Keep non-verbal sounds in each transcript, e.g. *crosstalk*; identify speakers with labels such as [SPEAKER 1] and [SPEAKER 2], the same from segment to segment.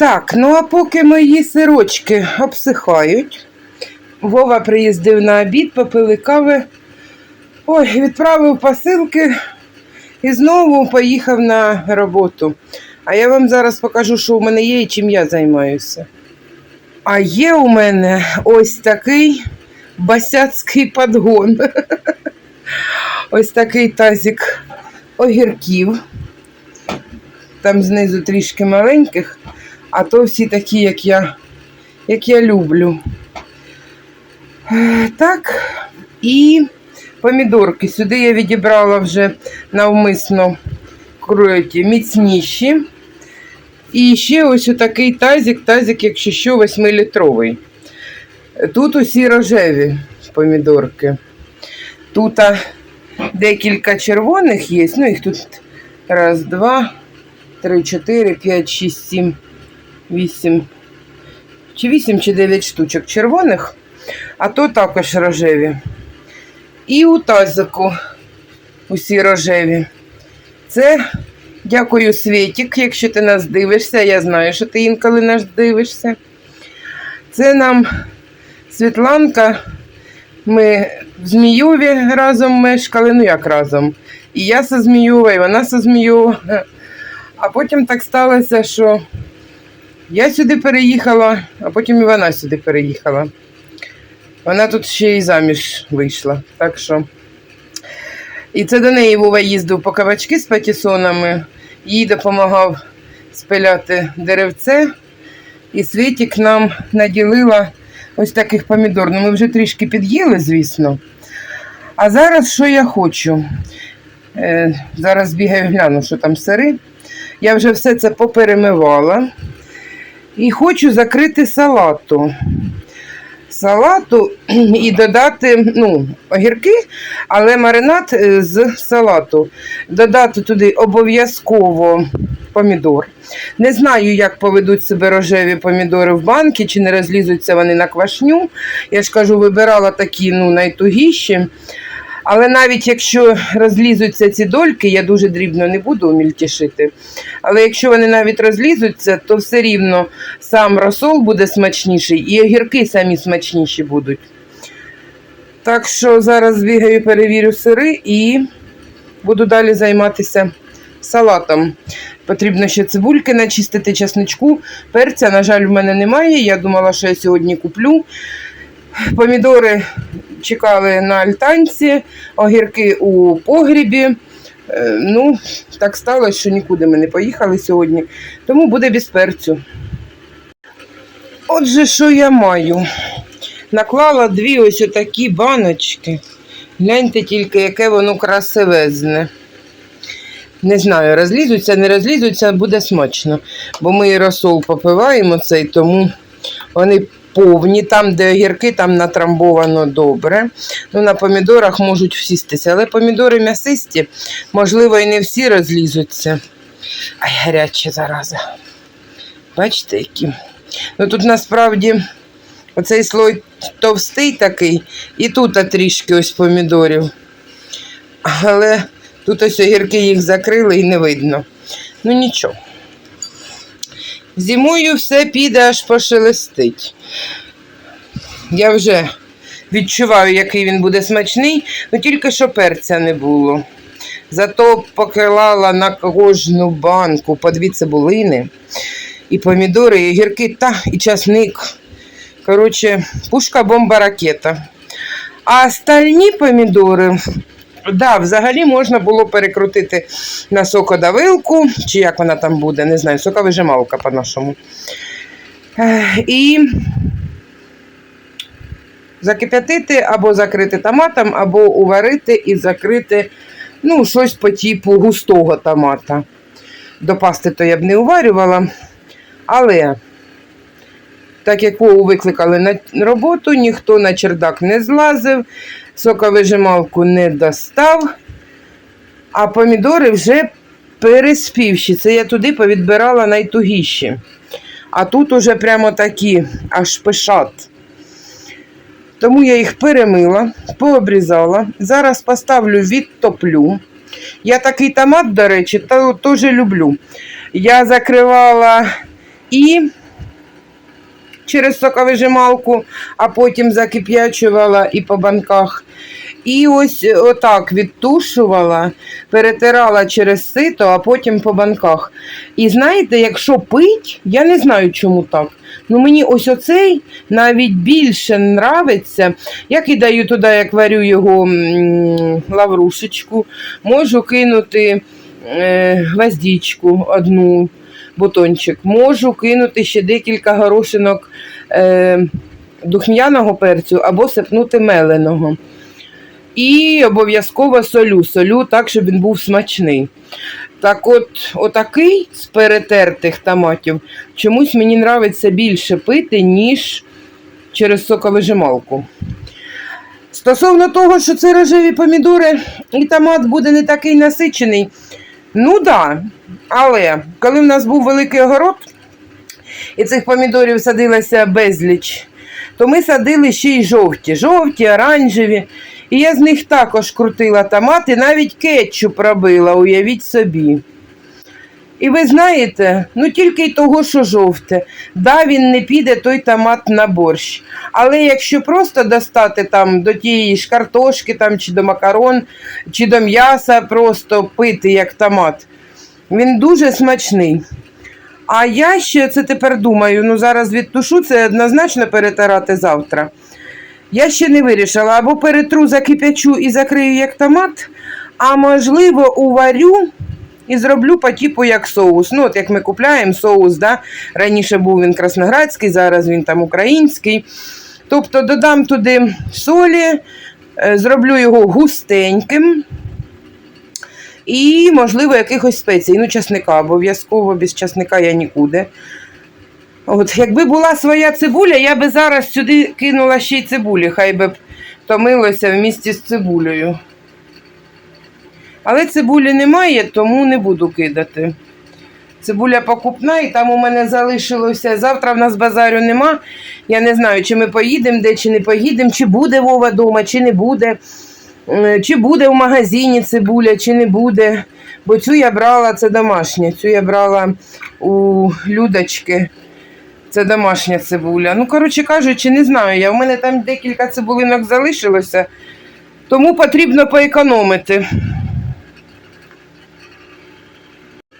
[SPEAKER 1] Так, ну а поки мої сирочки обсихають, Вова приїздив на обід, попили кави. Ой, відправив посилки і знову поїхав на роботу. А я вам зараз покажу, що у мене є і чим я займаюся. А є у мене ось такий басяцький подгон. *laughs* Ось такий тазик огірків. Там знизу трішки маленьких, а то всі такі, як я, як я люблю. Так, і помідорки. Сюди я відібрала вже навмисно круті, міцніші. І ще ось отакий тазик, тазик, якщо що, 8-літровий. Тут усі рожеві помідорки. Тут декілька червоних є. Ну, їх тут раз, два, три, чотири, п'ять, шість, сім, вісім. Чи вісім, чи дев'ять штучок червоних, а то також рожеві. І у тазику усі рожеві. Це дякую Світік, якщо ти нас дивишся. Я знаю, що ти інколи нас дивишся. Це нам Світланка. Ми в Зміюві разом мешкали, ну як разом. І я со Зміюва, і вона со Зміюва. А потім так сталося, що я сюди переїхала, а потім і вона сюди переїхала. Вона тут ще й заміж вийшла. Так що. І це до неї Вова їздив по кабачки з патісонами, їй допомагав спиляти деревце. І Світік нам наділила ось таких помідор. Ну, ми вже трішки під'їли, звісно. А зараз що я хочу? Е, зараз бігаю, гляну, що там сири. Я вже все це поперемивала. І хочу закрити салату. Салату і додати ну, огірки, але маринад е, з салату. Додати туди обов'язково помідор. Не знаю, як поведуть себе рожеві помідори в банки, чи не розлізуться вони на квашню. Я ж кажу, вибирала такі ну, найтугіші. Але навіть якщо розлізуться ці дольки, я дуже дрібно не буду мільтішити. Але якщо вони навіть розлізуться, то все рівно сам розсол буде смачніший і огірки самі смачніші будуть. Так що зараз збігаю, перевірю сири і буду далі займатися салатом. Потрібно ще цибульки начистити, чесничку. Перця, на жаль, в мене немає. Я думала, що я сьогодні куплю. Помідори чекали на альтанці, огірки у погрібі. Е, Ну, так сталося, що нікуди ми не поїхали сьогодні, тому буде без перцю. Отже, що я маю? Наклала дві ось отакі баночки. Гляньте тільки, яке воно красивезне. Не знаю, розлізуться, не розлізуться, буде смачно. Бо ми і розсол попиваємо цей, тому вони повні. Там, де огірки, там натрамбовано добре. Ну, На помідорах можуть всістися. Але помідори м'ясисті, можливо, і не всі розлізуться. Ай, гаряча зараза. Бачите, які? Ну тут насправді оцей слой товстий такий, і тут трішки ось помідорів. Але тут ось огірки їх закрили і не видно. Ну нічого. Зимою все піде аж пошелестить. Я вже відчуваю, який він буде смачний, ну тільки що перця не було. Зато покривала на кожну банку по дві цибулини, і помідори, і гірки, та і часник. Коротше, пушка бомба ракета. А остальні помідори, да, взагалі можна було перекрутити на сокодавилку, чи як вона там буде, не знаю, соковижималка по-нашому. І закип'ятити або закрити томатом, або уварити і закрити ну, щось по типу густого томата. До пасти то я б не уварювала. Але, так як Вову викликали на роботу, ніхто на чердак не злазив, соковижималку не достав, а помідори вже переспівші. Це я туди повідбирала найтугіші. А тут уже прямо такі, аж пишат. Тому я їх перемила, пообрізала. Зараз поставлю відтоплю. Я такий томат, до речі, теж люблю. Я закривала і через соковижималку, а потім закип'ячувала і по банках. І ось отак відтушувала, перетирала через сито, а потім по банках. І знаєте, якщо пить, я не знаю, чому так. Ну мені ось оцей навіть більше нравиться. Я кидаю туди, як варю його лаврушечку, можу кинути е, гвоздичку одну, бутончик, можу кинути ще декілька горошинок е, духм'яного перцю або сипнути меленого. І обов'язково солю, солю так, щоб він був смачний. Так от, отакий з перетертих томатів чомусь мені нравиться більше пити, ніж через соковижималку. Стосовно того, що це рожеві помідори і томат буде не такий насичений, ну так. Але коли в нас був великий огород, і цих помідорів садилося безліч, то ми садили ще й жовті, жовті, оранжеві. І я з них також крутила томати, навіть кетчуп робила, уявіть собі. І ви знаєте, ну тільки й того, що жовте. Да, він не піде той томат на борщ. Але якщо просто достати там до тієї ж картошки там, чи до макарон, чи до м'яса, просто пити як томат, він дуже смачний. А я ще це тепер думаю, ну зараз відтушу це однозначно перетирати завтра. Я ще не вирішила, або перетру, закипячу і закрию як томат, а можливо, уварю і зроблю по типу як соус. Ну, от як ми купляємо соус, да? раніше був він красноградський, зараз він там український. Тобто додам туди солі, е, зроблю його густеньким. І, можливо, якихось спецій. Ну, часника, обов'язково без часника я нікуди. От, якби була своя цибуля, я би зараз сюди кинула ще й цибулі, хай би томилося в місті з цибулею. Але цибулі немає, тому не буду кидати. Цибуля покупна, і там у мене залишилося. Завтра в нас базарю нема. Я не знаю, чи ми поїдемо де, чи не поїдемо, чи буде Вова вдома, чи не буде. Е, Чи буде в магазині цибуля, чи не буде. Бо цю я брала, це домашня. Цю я брала у Людочки. Це домашня цибуля. Ну, коротше кажучи, не знаю. Я, у мене там декілька цибулинок залишилося, тому потрібно поекономити.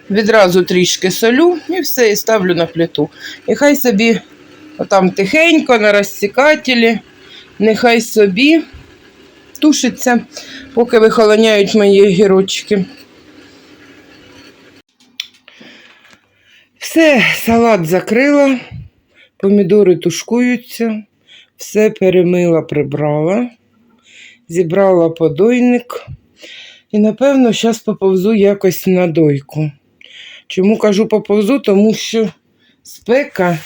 [SPEAKER 1] Відразу трішки солю і все, і ставлю на плиту. І хай собі отам тихенько на розсікателі, нехай собі тушиться, поки вихолоняють мої гірочки. Все, салат закрила, помідори тушкуються, все перемила, прибрала, зібрала подойник і, напевно, зараз поповзу якось на дойку. Чому кажу поповзу? Тому що спека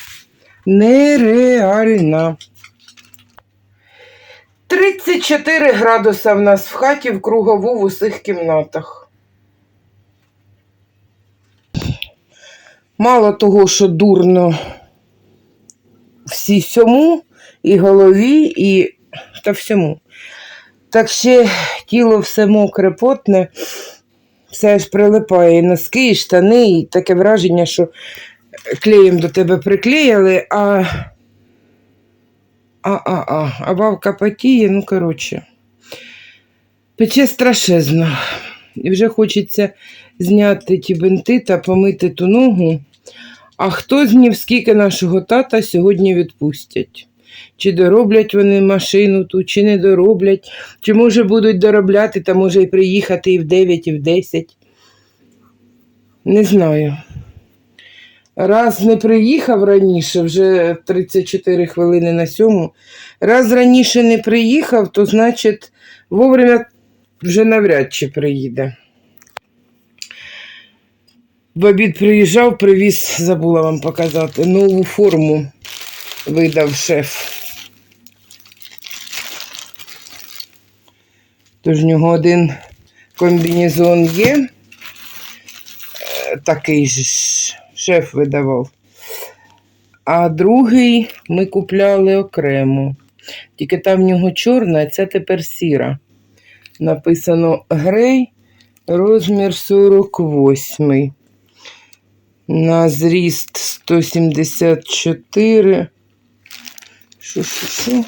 [SPEAKER 1] нереальна. 34 градуса в нас в хаті в кругову в усіх кімнатах. Мало того, що дурно всі всьому, і голові, і та всьому. Так ще тіло все мокре, потне, все ж прилипає, і носки, і штани, і таке враження, що клеєм до тебе приклеїли, а. А-а-а, а бабка потіє, ну коротше. Пече страшезно. І вже хочеться зняти ті бинти та помити ту ногу. А хто знів, скільки нашого тата сьогодні відпустять? Чи дороблять вони машину ту, чи не дороблять, чи може будуть доробляти, та може і приїхати і в 9, і в 10. Не знаю. Раз не приїхав раніше, вже 34 хвилини на сьому. Раз раніше не приїхав, то значить вовремя вже навряд чи приїде. В обід приїжджав, привіз, забула вам показати, нову форму видав шеф. Тож в нього один комбінезон є, е, такий же ж шеф видавав. А другий ми купляли окремо. Тільки там в нього чорна, а ця тепер сіра. Написано грей, розмір 48. На зріст 174. Що, що, що?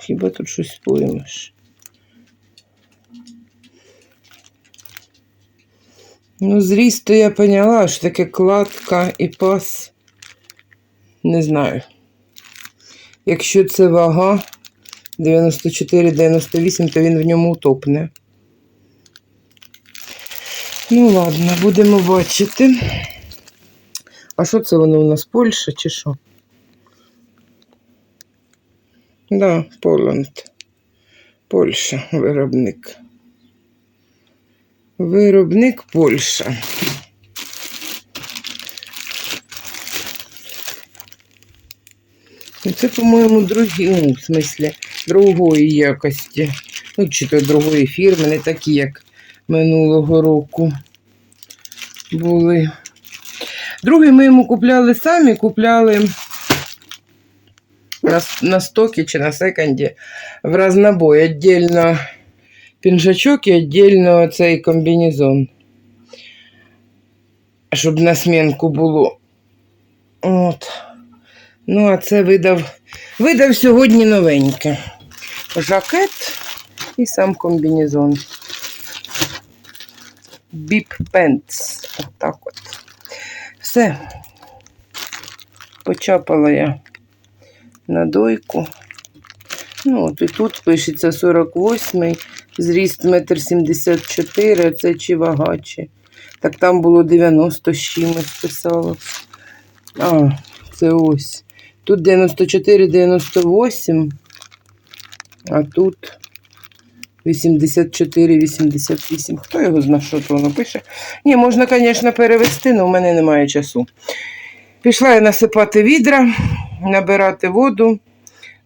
[SPEAKER 1] Хіба тут щось поймеш? Ну, зріст то я поняла, що таке кладка і пас. Не знаю. Якщо це вага 94-98, то він в ньому утопне. Ну, ладно, будемо бачити. А що це воно у нас Польща чи що? Да, Поланд. Польща, виробник. Виробник Польща. Ну, Це, по-моєму, другі, ну, в смислі, другої якості. Ну, чи то другої фірми, не такі, як минулого року були. Другий ми йому купляли самі, купляли на, на стокі чи на секонді в разнобой. Отдельно пінжачок і отдельно цей комбінезон. Щоб на смінку було. От. Ну, а це видав, видав сьогодні новеньке. Жакет і сам комбінезон. Біп Пентс. Отак от. Все. Почапала я на дойку. Ну, от і тут пишеться 48 зріст 1,74 м, це чи вага, чи. Так там було 90 з чимось писало. А, це ось. Тут 94-98, а тут 84-88. Хто його знає, що то воно пише? Ні, можна, звісно, перевести, але в мене немає часу. Пішла я насипати відра, набирати воду,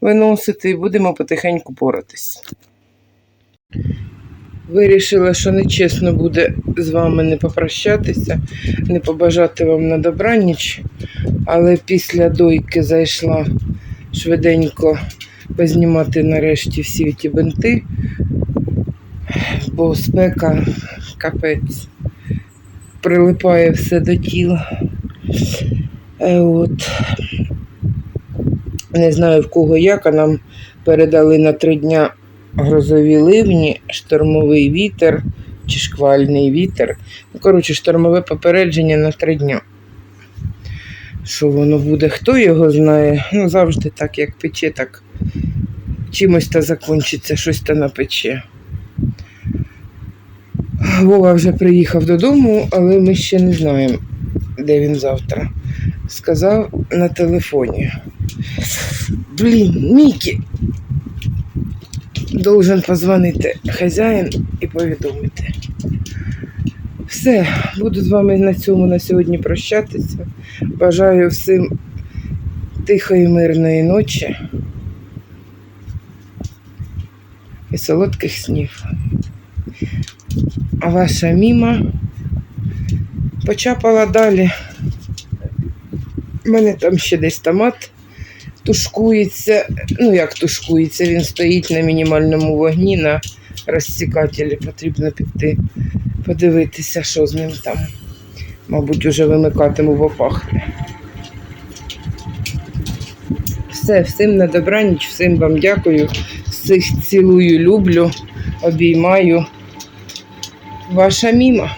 [SPEAKER 1] виносити і будемо потихеньку поратись. Вирішила, що нечесно буде з вами не попрощатися, не побажати вам на добраніч, але після дойки зайшла швиденько познімати нарешті всі ті бинти, бо спека капець прилипає все до тіла. Е, От. Не знаю в кого як, а нам передали на три дня грозові ливні, штормовий вітер чи шквальний вітер. Ну, коротше, штормове попередження на три дня. Що воно буде, хто його знає. Ну, завжди так, як пече, так чимось та закінчиться, щось та напече. Вова вже приїхав додому, але ми ще не знаємо, де він завтра. Сказав на телефоні. Блін, Мікі, должен позвонити хазяїн і повідомити. Все, буду з вами на цьому на сьогодні прощатися. Бажаю всім тихої, мирної ночі і солодких снів. А ваша міма почапала далі. У мене там ще десь томат тушкується. Ну, як тушкується, він стоїть на мінімальному вогні на розсікателі. Потрібно піти подивитися, що з ним там. Мабуть, уже вимикатиму, бо пахне. Все, всім на добраніч, всім вам дякую. Всіх цілую, люблю, обіймаю. Ваша міма.